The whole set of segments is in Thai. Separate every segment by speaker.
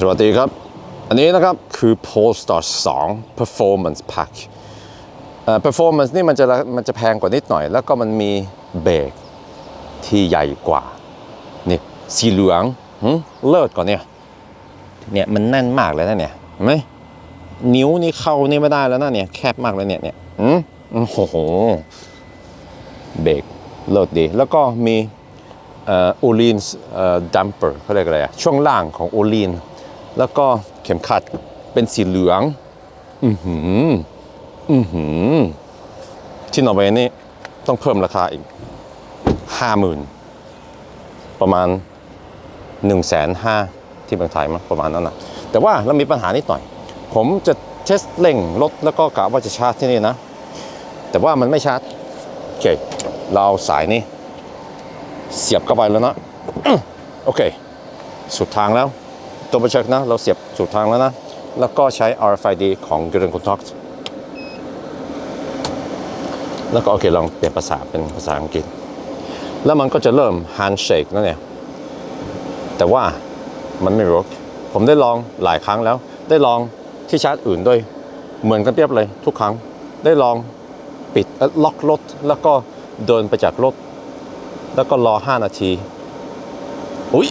Speaker 1: สวัสดีครับ อันนี้นะครับคือ Polestar 2 Performance Pack เอ่อ Performance นี่มันจะมันจะแพงกว่านิดหน่อย แล้วก็มันมีเบรกที่ใหญ่กว่า นี่สีเหลืองหึเลิศกว่าเนี่ยเนี่ยมันแน่นมากเลยนะเนี่ยเห็นไหมนิ้วนี่เข้านี่ไม่ได้แล้วนะเนี่ยแคบมากเลยเนี่ยเนี่ยอืมโอ้โหเบรกเลิศดี แล้วก็มีเอ่อโอลีนเอ่อดัมเปอร์เขาเรียกอะไรอะช่วงล่างของโอลีน แล้วก็เข็มขัดเป็นสีเหลือง อือหือ อือหือ ที่นอร์เวย์นี่ต้องเพิ่มราคาอีกห้าหมื่นประมาณ1นึ่งแสนห้าที่เมืองไทยมั้งประมาณนั้นนะแต่ว่าเรามีปัญหานิดหน่อย ผมจะเทสเร่งรถแล้วก็กะว่าจะชาร์จที่นี่นะ แต่ว่ามันไม่ชาร์จโอเค เราเอาสายนี้เสียบเข้าไปแล้วนะ โอเค สุดทางแล้ว ตัวประช็คนะ เราเสียบสุดทางแล้วนะ แล้วก็ใช้ RFID ของ g r e n Contact แล้วก็โอเคลองเปลี่ยนภาษาเป็นภาษาอังกฤษ แล้วมันก็จะเริ่ม handshake นั่นเนี่ยแต่ว่ามันไม่ work ผมได้ลองหลายครั้งแล้ว ได้ลองที่ชาร์จอื่นด้วย เหมือนกันเปรียบเลยทุกครั้ง ได้ลองปิดล็อกรถ แล้วก็เดินไปจากรถ แล้วก็รอ 5 นาที อุ้ย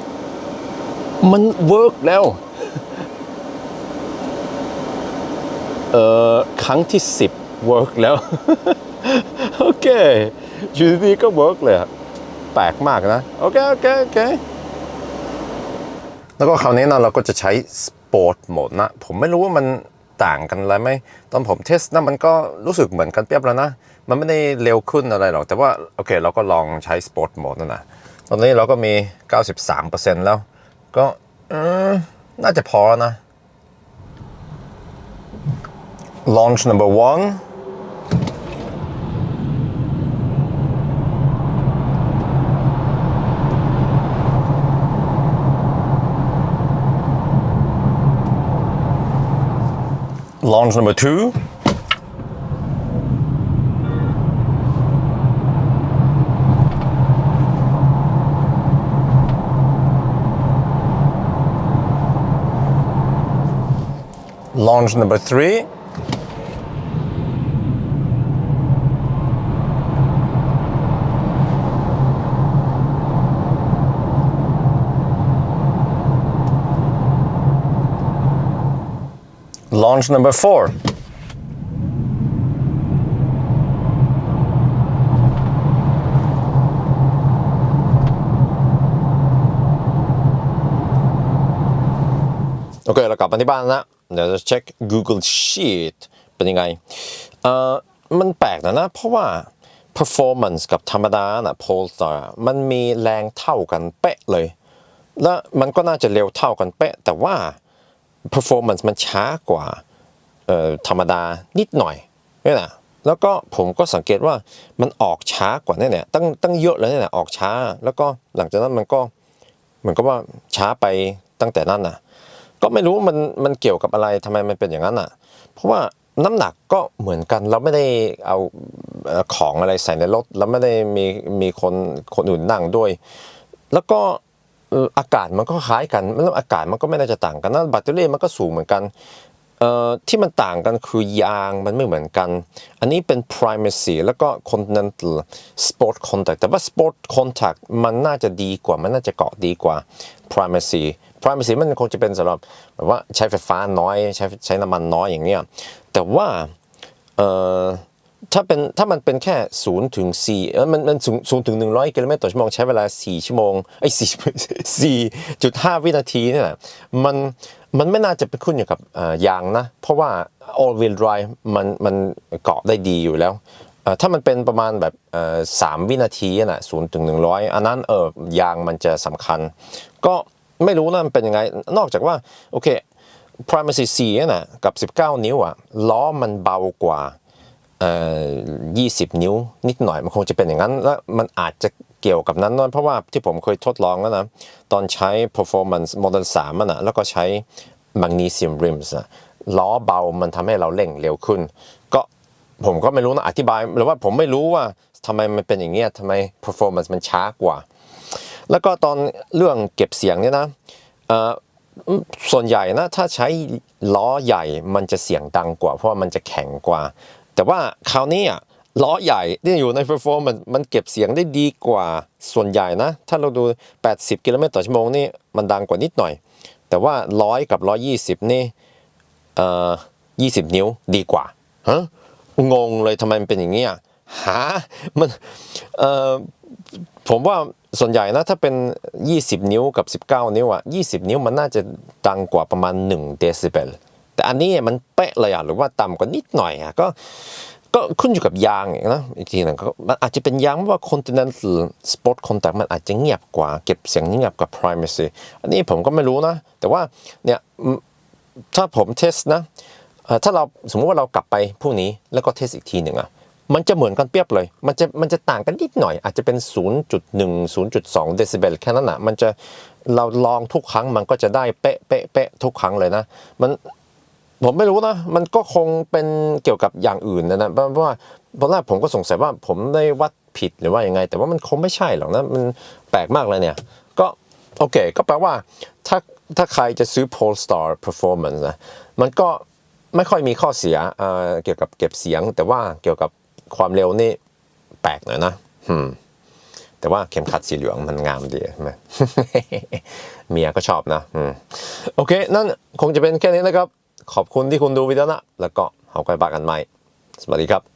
Speaker 1: มันเวิร์กแล้วเอ่อครั้งที่ 10เวิร์กแล้ว โอเคอยู่ดีก็เวิร์กเลยอะแปลกมากนะ โอเค โอเค โอเค แล้วก็คราวนี้นะเราก็จะใช้สปอร์ตโหมดนะ ผมไม่รู้ว่ามันต่างกันอะไรไหมตอนผมเทสนะมันก็รู้สึกเหมือนกันเปียบแล้วนะ มันไม่ได้เร็วขึ้นอะไรหรอก แต่ว่า โอเค เราก็ลองใช้สปอร์ตโหมดนั่นนะตอนนี้เราก็มี 93%แล้ว ก็อืมน่าจะพอนะ launch number one launch number two launch number three launch number four โอเค เรากลับมาที่บ้านแล้ว เดี๋ยวจะเช็ค Google Sheet เป็นยังไงเอ่อมันแปลกนะนะ เพราะว่า performance กับธรรมดานะ Polestar มันมีแรงเท่ากันเป๊ะเลย และมันก็น่าจะเร็วเท่ากันเป๊ะ แต่ว่า performance มันช้ากว่าเอ่อธรรมดานิดหน่อยนี่นะแล้วก็ผมก็สังเกตว่ามันออกช้ากว่านี่เนี่ยตั้งตั้งเยอะเลยเนี่ยออกช้า แล้วก็หลังจากนั้นมันก็เหมือนกับว่าช้าไปตั้งแต่นั้นนะ ก็ไม่รู้มันมันเกี่ยวกับอะไรทำไมมันเป็นอย่างนั้นอะ เพราะว่าน้ำหนักก็เหมือนกันเราไม่ได้เอาของอะไรใส่ในรถเราไม่ได้มีมีคนคนอื่นนั่งด้วย แล้วก็อากาศมันก็คล้ายกันแล้วอากาศมันก็ไม่น่าจะต่างกันนะแบตเตอรี่มันก็สูงเหมือนกัน ที่มันต่างกันคือยางมันไม่เหมือนกัน อันนี้เป็น primacy แล้วก็ continental sport contact แต่ว่า sport contact มันน่าจะดีกว่า มันน่าจะเกาะดีกว่า primacy primacy มันคงจะเป็นสำหรับแบบว่าใช้ไฟฟ้าน้อย ใช้ใช้น้ำมันน้อยอย่างเนี้ยแต่ว่าเอ่อ ถ้าเป็นถ้ามันเป็นแค่ศูนย์ถึงสี่มันมันศูนย์ศูนย์ถึงหนึ่งร้อยกิโลเมตรต่อชั่วโมงใช้เวลาสี่ชั่วโมงไอ้สี่สี่จุดห้าวินาทีเนี่ยนะมันมันไม่น่าจะไปขึ้นอยู่กับยางนะ เพราะว่า all wheel drive มันมันเกาะได้ดีอยู่แล้วถ้ามันเป็นประมาณแบบสามวินาทีอะนะศูนย์ถึงหนึ่งร้อยอันนั้นเออยางมันจะสำคัญ ก็ไม่รู้นะมันเป็นยังไง นอกจากว่า โอเค primacy 4น่ะกับ 19 นิ้วอะล้อมันเบากว่า เอ่อ20นิ้วนิดหน่อยมันคงจะเป็นอย่างนั้น และมันอาจจะเกี่ยวกับนั้นด้วยเพราะว่าที่ผมเคยทดลองแล้วนะ ตอนใช้ performance model 3มันนะแล้วก็ใช้ magnesium rims นะล้อเบามันทำให้เราเร่งเร็วขึ้น ก็ผมก็ไม่รู้นะอธิบายหรือว่าผมไม่รู้ว่าทำไมมันเป็นอย่างเงี้ยทำไม performance มันช้ากว่า แล้วก็ตอนเรื่องเก็บเสียงเนี่ยนะส่วนใหญ่นะถ้าใช้ล้อใหญ่มันจะเสียงดังกว่า เพราะว่ามันจะแข็งกว่า แต่ว่าคราวนี้อะล้อใหญ่ที่อยู่ใน performance มันเก็บเสียงได้ดีกว่าส่วนใหญ่นะ ถ้าเราดู 80 กิโลเมตรต่อชั่วโมงนี่มันดังกว่านิดหน่อย แต่ว่า 100 กับ 120 นี่เอ่อ20 นิ้วดีกว่าฮะงงเลยทำไมมันเป็นอย่างนี้อะหามันเอ่อผมว่าส่วนใหญ่นะถ้าเป็น 20 นิ้วกับ 19 นิ้วอะ20 นิ้วมันน่าจะดังกว่าประมาณ 1 เดซิเบล แต่อันนี้มันเป๊ะเลยอะหรือว่าต่ำกว่านิดหน่อยอะก็ก็ขึ้นอยู่กับยางนะอีกทีหนึงก็มันอาจจะเป็นยางว่า Continental Sport Contact มันอาจจะเงียบกว่า เก็บเสียงเงียบกว่า Primacy อันนี้ผมก็ไม่รู้นะ แต่ว่าเนี่ยถ้าผมเทสนะถ้าเราสมมติว่าเรากลับไปพรุ่งนี้แล้วก็เทสอีกทีหนึ่งอะมันจะเหมือนกันเปรียบเลย มันจะมันจะต่างกันนิดหน่อย อาจจะเป็น 0.1 0.2 เดซิเบลแค่นั้นอะมันจะเราลองทุกครั้งมันก็จะได้เป๊ะเป๊ะเป๊ะทุกครั้งเลยนะมัน ผมไม่รู้นะ มันก็คงเป็นเกี่ยวกับอย่างอื่นนะนะเพราะว่าตอนแรกผมก็สงสัยว่าผมได้วัดผิดหรือว่ายังไง แต่ว่ามันคงไม่ใช่หรอกนะ มันแปลกมากเลยเนี่ย ก็โอเค ก็แปลว่าถ้าถ้าใครจะซื้อ Polestar Performance นะ มันก็ไม่ค่อยมีข้อเสียเเกี่ยวกับเก็บเสียง แต่ว่าเกี่ยวกับความเร็วนี่แปลกหน่อยนะแต่ว่าเข็มขัดสีเหลืองมันงามดีใช่ไหมเมียก็ชอบนะโอเค นั่นคงจะเป็นแค่นี้นะครับ ขอบคุณที่คุณดูวิดีโอนะ แล้วก็เอาไว้บากันใหม่ สวัสดีครับ